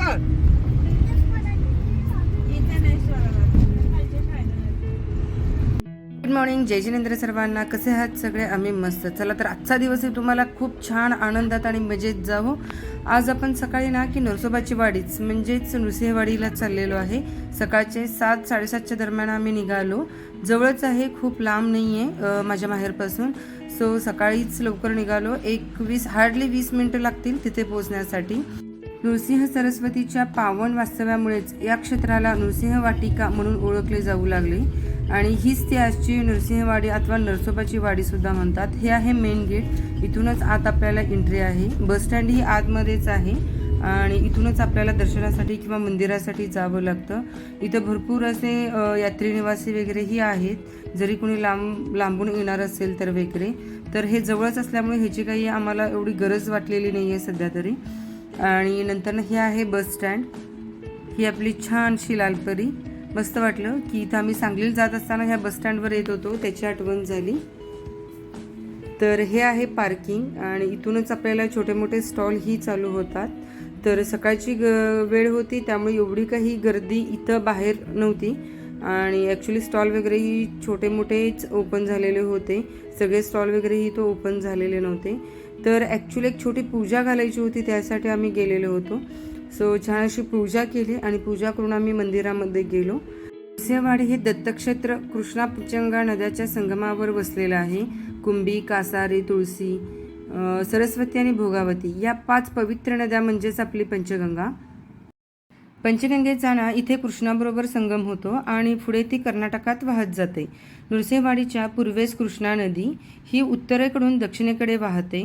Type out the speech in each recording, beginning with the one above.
का good morning जय जिनेंद्र सर्वांना. कसे आहात सगळे? आम्ही मस्त. चला तर आजचा दिवस तुम्हाला खूप छान आनंदात आणि मजेत जावो. आज आपण सकाळी ना की नरसोबाची वाडीच म्हणजेच नृसिंहवाडीला चाललेलो आहे. सकाळचे सात साडेसातच्या दरम्यान आम्ही निघालो. जवळच आहे खूप लांब नाही आहे माझ्या माहेरपासून. सो सकाळीच लवकर निघालो. एक वीस हार्डली वीस मिनटं लागतील तिथे पोहोचण्यासाठी. नृसिंह सरस्वतीच्या पावन वास्तव्यामुळेच या क्षेत्राला नृसिंह वाटिका म्हणून ओळखले जाऊ लागले. आणि हीच ती आजची नृसिंहवाडी अथवा नरसोबाची वाडी सुद्धा म्हणतात. हे आहे मेन गेट इथूनच आत आपल्याला एंट्री आहे. बस स्टँड ही आतमध्येच आहे. आणि इथूनच आपल्याला दर्शनासाठी किंवा मंदिरासाठी जावं लागतं. इथं भरपूर असे यात्री निवासी वगैरेही आहेत. जरी कोणी लांब लांबून येणार असेल तर वगैरे. तर हे जवळच असल्यामुळे ह्याची काही आम्हाला एवढी गरज वाटलेली नाही आहे सध्या तरी. आणि नंतर हे आहे बस स्टँड. ही आपली छानशी लालपरी. मस्त वाटलं की इथं आम्ही सांगलीला जात असताना ह्या बस स्टँडवर येत होतो. त्याची आठवण झाली. तर हे आहे पार्किंग आणि इथूनच आपल्याला छोटे मोठे स्टॉल ही चालू होतात. तर सकाळची ग वेळ होती त्यामुळे एवढी काही गर्दी इथं बाहेर नव्हती. आणि ॲक्च्युली स्टॉल वगैरेही छोटे मोठेच ओपन झालेले होते. सगळे स्टॉल वगैरेही तो ओपन झालेले नव्हते. तर ॲक्च्युली एक छोटी पूजा घालायची होती त्यासाठी आम्ही गेलेलो होतो. सो छान अशी पूजा केली आणि पूजा करून आम्ही मंदिरामध्ये गेलो. नृसिंहवाडी हे दत्तक्षेत्र कृष्णा पंचगंगा नद्याच्या संगमावर वसलेलं आहे. कुंभी कासारी तुळसी सरस्वती आणि भोगावती या पाच पवित्र नद्या म्हणजेच आपली पंचगंगा. पंचगंगेचा ना इथे कृष्णाबरोबर संगम होतो आणि पुढे ती कर्नाटकात वाहत जाते. नृसिंहवाडीच्या पूर्वेस कृष्णा नदी ही उत्तरेकडून दक्षिणेकडे वाहते.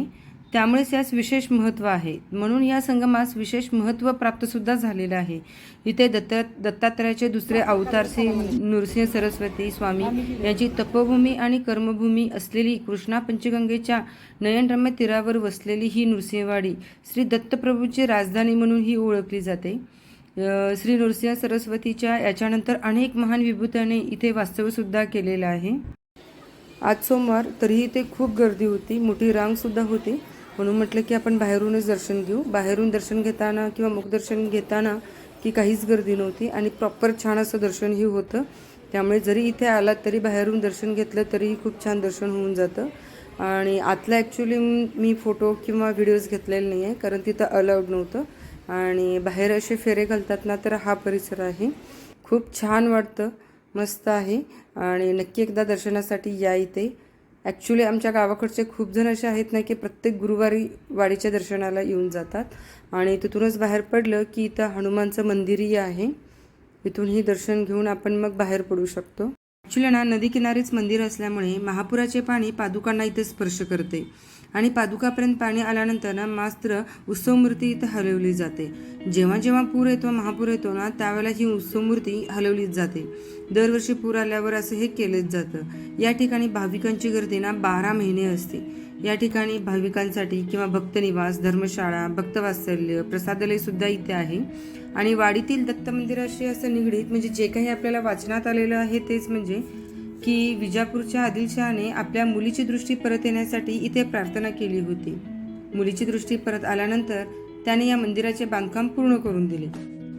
त्यामुळेच यास विशेष महत्त्व आहे. म्हणून या संगमास विशेष महत्त्व प्राप्तसुद्धा झालेलं आहे. इथे दत्त दत्तात्रयाचे दुसरे अवतार श्री नृसिंह सरस्वती स्वामी यांची तपोभूमी आणि कर्मभूमी असलेली कृष्णा पंचगंगेच्या नयनरम्य तीरावर वसलेली ही नृसिंहवाडी श्री दत्तप्रभूची राजधानी म्हणून ही ओळखली जाते. श्री नृसिंह सरस्वतीच्या याच्यानंतर अनेक महान विभूत्याने इथे वास्तव्यसुद्धा केलेलं आहे. आज सोमवार तरीही इथे खूप गर्दी होती. मोठी रांगसुद्धा होती. म्हणून म्हटलं की आपण बाहेरूनच दर्शन घेऊ. बाहेरून दर्शन घेताना किंवा मुखदर्शन घेताना की काहीच गर्दी नव्हती आणि प्रॉपर छान असं दर्शनही होतं. त्यामुळे जरी इथे आलात तरी बाहेरून दर्शन घेतलं तरीही खूप छान दर्शन होऊन जातं. आणि आतला ॲक्च्युली मी फोटो किंवा व्हिडिओज घेतलेले नाही आहे कारण तिथं अलाउड नव्हतं. आणि बाहेर असे फेरे घालतात ना तर हा परिसर आहे. खूप छान वाटतं. मस्त आहे. आणि नक्की एकदा दर्शनासाठी या इथे. ॲक्च्युली आमच्या गावाकडचे खूप जण असे आहेत ना की प्रत्येक गुरुवारी वाडीच्या दर्शनाला येऊन जातात. आणि तिथूनच बाहेर पडलं की इथं हनुमानचं मंदिरही आहे. इथूनही दर्शन घेऊन आपण मग बाहेर पडू शकतो. ॲक्च्युली ना नदीकिनारीच मंदिर असल्यामुळे महापुराचे पाणी पादुकांना इथे स्पर्श करते आणि पादुकापर्यंत पाणी आल्यानंतर ना मास्त्र उत्सवमूर्ती इथं हलवली जाते. जेव्हा जेव्हा पूर येतो महापूर येतो ना त्यावेळेला ही उत्सवमूर्ती हलवलीच जाते. दरवर्षी पूर आल्यावर असं हे केलंच जातं. या ठिकाणी भाविकांची गर्दी ना बारा महिने असते. या ठिकाणी भाविकांसाठी किंवा भक्तनिवास धर्मशाळा भक्तवात्सल्य प्रसादालय सुद्धा इथे आहे. आणि वाडीतील दत्त मंदिराशी असं निगडीत म्हणजे जे काही आपल्याला वाचनात आलेलं आहे तेच म्हणजे की विजापूरच्या आदिलशहाने आपल्या मुलीची दृष्टी परत येण्यासाठी इथे प्रार्थना केली होती. मुलीची दृष्टी परत आल्यानंतर त्याने या मंदिराचे बांधकाम पूर्ण करून दिले.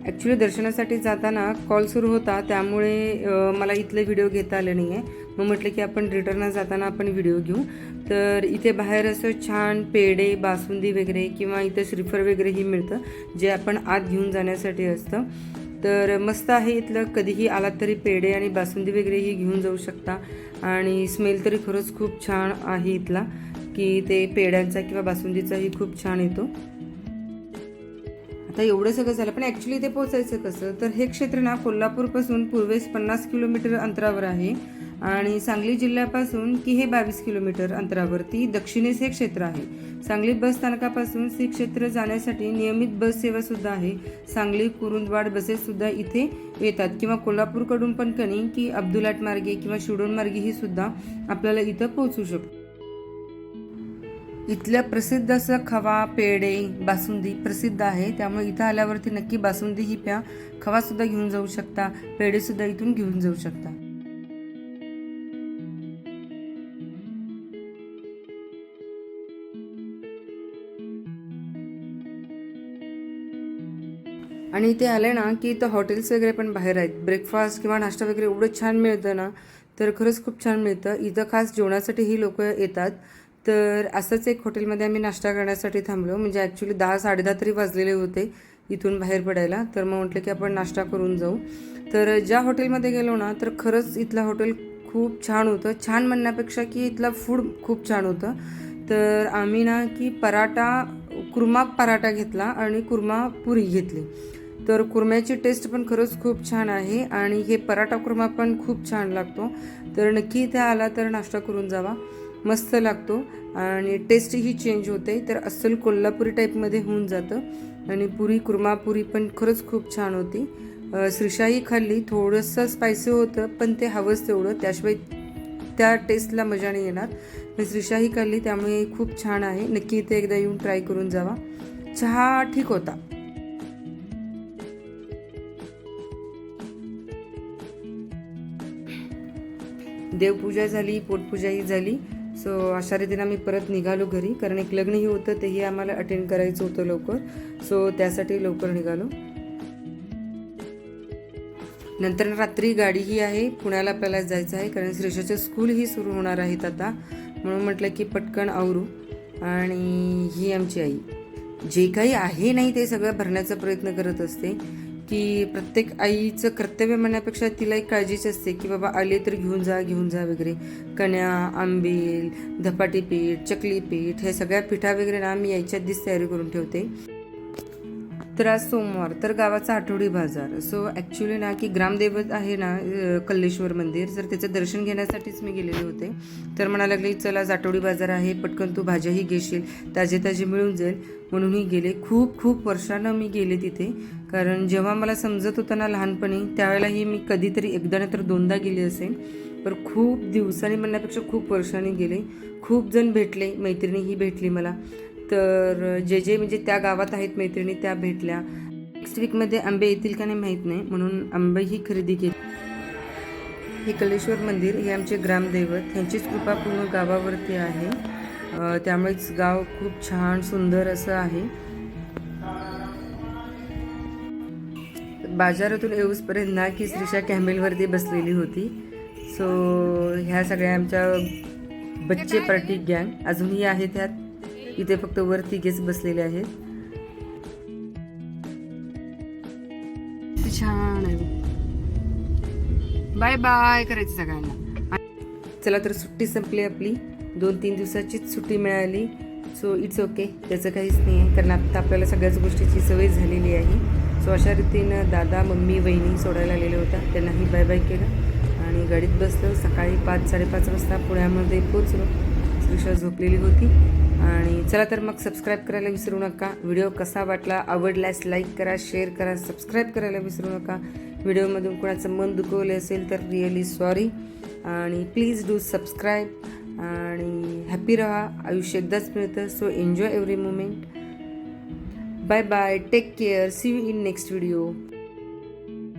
ॲक्च्युली दर्शनासाठी जाताना कॉल सुरू होता त्यामुळे मला इथले व्हिडिओ घेता आले नाही आहे मग म्हटलं की आपण रिटर्न जाताना आपण व्हिडिओ घेऊ. तर इथे बाहेर असं छान पेढे बासुंदी वगैरे किंवा इथं श्रीफळ वगैरेही मिळतं जे आपण आत घेऊन जाण्यासाठी असतं. तर मस्त आहे इथलं कधीही आलात तरी पेढे आणि बासुंदी वगैरेही घेऊन जाऊ शकता. आणि स्मेल तरी खरंच खूप छान आहे इथला की ते पेढ्यांचा किंवा बासुंदीचाही खूप छान येतो. आता एवढं सगळं झालं पण ॲक्च्युली इथे पोचायचं कसं? तर हे क्षेत्र ना कोल्हापूरपासून पूर्वेस पन्नास किलोमीटर अंतरावर आहे. आणि सांगली जिल्ह्यापासून की हे बावीस किलोमीटर अंतरावरती दक्षिणेस हे क्षेत्र आहे. सांगली बस स्थानकापासून श्री क्षेत्र जाण्यासाठी नियमित बस सेवा सुद्धा आहे. सांगली कुरुंदवाड बसेससुद्धा इथे येतात किंवा कोल्हापूरकडून पण कणी की अब्दुलाट मार्गे किंवा शिवडोन मार्गे ही सुद्धा आपल्याला इथं पोहोचू शकतो. इथल्या प्रसिद्ध असं खवा पेढे बासुंदी प्रसिद्ध आहे. त्यामुळे इथं आल्यावरती नक्की बासुंदी ही प्या खवासुद्धा घेऊन जाऊ शकता पेढेसुद्धा इथून घेऊन जाऊ शकता. आणि इथे आले ना की इथं हॉटेल्स वगैरे पण बाहेर आहेत. ब्रेकफास्ट किंवा नाश्ता वगैरे एवढं छान मिळतं ना तर खरंच खूप छान मिळतं. इथं खास जेवणासाठी ही लोक येतात. तर असंच एक हॉटेलमध्ये आम्ही नाश्ता करण्यासाठी थांबलो. म्हणजे ॲक्च्युली दहा साडेदहा तरी वाजलेले होते इथून बाहेर पडायला. तर मग म्हटलं की आपण नाश्ता करून जाऊ. तर ज्या हॉटेलमध्ये गेलो ना तर खरंच इथलं हॉटेल खूप छान होतं. छान म्हणण्यापेक्षा की इथलं फूड खूप छान होतं. तर आम्ही ना की पराठा कुर्मा पराठा घेतला आणि कुर्मा पुरी घेतली. तर कुर्म्याची टेस्ट पण खरंच खूप छान आहे आणि हे पराठा कुर्मा पण खूप छान लागतो. तर नक्की इथे आला तर नाश्ता करून जावा. मस्त लागतो आणि टेस्टही चेंज होते. तर अस्सल कोल्हापुरी टाईपमध्ये होऊन जातं. आणि पुरी कुर्मा पुरी पण खरंच खूप छान होती. श्रीशाही खाल्ली. थोडंसं स्पायसी होतं पण ते हवंच तेवढं. त्याशिवाय त्या टेस्टला मजा नाही येणार. मी श्रीशाही खाल्ली त्यामुळे खूप छान आहे. नक्की इथे एकदा येऊन ट्राय करून जावा. चहा ठीक होता. देवपूजा झाली पोटपूजाही झाली. सो अशा रीतीने आम्ही परत निघालो घरी. कारण एक लग्नही होतं तेही आम्हाला अटेंड करायचं होतं लवकर. सो त्यासाठी लवकर निघालो. नंतर रात्री गाडीही आहे. पुण्याला आपल्याला जायचं आहे कारण श्रीषाचे स्कूलही सुरू होणार आहेत आता. म्हणून म्हटलं की पटकन आवरू. आणि ही आमची आई. जे काही आहे नाही ते सगळं भरण्याचा प्रयत्न करत असते. की प्रत्येक आईचं कर्तव्य म्हणण्यापेक्षा तिला एक काळजीच असते की बाबा आले तर घेऊन जा घेऊन जा वगैरे. कण्या आंबील धपाटी पीठ चकली पीठ हे सगळ्या पिठा वगैरे ना मी यायच्या आधीच तयारी करून ठेवते. तर आज सोमवार तर गावाचा आठवडी बाजार. सो ॲक्च्युली ना की ग्रामदैवत आहे ना कल्लेश्वर मंदिर. तर त्याचं दर्शन घेण्यासाठीच मी गेलेले होते तर म्हणा लागले चला आज आठवडी बाजार आहे पटकन तू भाज्याही घेशील ताजे ताजे मिळून जाईल. म्हणूनही गेले. खूप खूप वर्षानं मी गेले तिथे कारण जेव्हा मला समजत होतं ना लहानपणी त्यावेळेलाही मी कधीतरी एकदा नाही तर दोनदा गेले असेल तर खूप दिवसांनी म्हणण्यापेक्षा खूप वर्षांनी गेले. खूप जण भेटले मैत्रिणीही भेटली मला. तर जे जे म्हणजे त्या गावात आहेत मैत्रिणी त्या भेटल्या. नेक्स्ट वीकमध्ये आंबे येतील का नाही माहीत नाही म्हणून आंबे ही खरेदी केली. हे कलेश्वर मंदिर हे आमचे ग्रामदैवत ह्यांचीच कृपा पूर्ण गावावरती आहे. त्यामुळेच गाव खूप छान सुंदर असं आहे. बाजारातून येऊसपर्यंत ना की श्रीषा कॅमेलवरती बसलेली होती. सो ह्या सगळ्या आमच्या बच्चे पार्टी गँग अजूनही आहे त्यात इथे फक्त वर तिघेच बसलेले आहेत. छान आहे. बाय बाय करायचं सगळ्यांना. चला तर सुट्टी संपली आपली. दोन तीन दिवसाचीच सुट्टी मिळाली. सो इट्स ओके त्याचं काहीच नाही आहे. कारण आता आपल्याला सगळ्याच गोष्टीची सवय झालेली आहे. सो अशा रीतीनं दादा मम्मी वहिनी सोडायला आलेल्या होत्या. त्यांनाही बाय बाय केलं. आणि गाडीत बसलो. सकाळी पाच साडेपाच वाजता पुण्यामध्ये पोचलो श्रीषा झोपलेली होती. आणि चला तर मग सबस्क्राईब करायला विसरू नका. व्हिडिओ कसा वाटला आवडल्यास लाईक करा शेअर करा सबस्क्राईब करायला विसरू नका. व्हिडिओमधून कोणाचं मन दुखवले असेल तर रिअली सॉरी आणि प्लीज डू सबस्क्राईब आणि हॅपी रहा. आयुष्य एकदाच मिळतं. So enjoy every moment bye bye take care see you in next video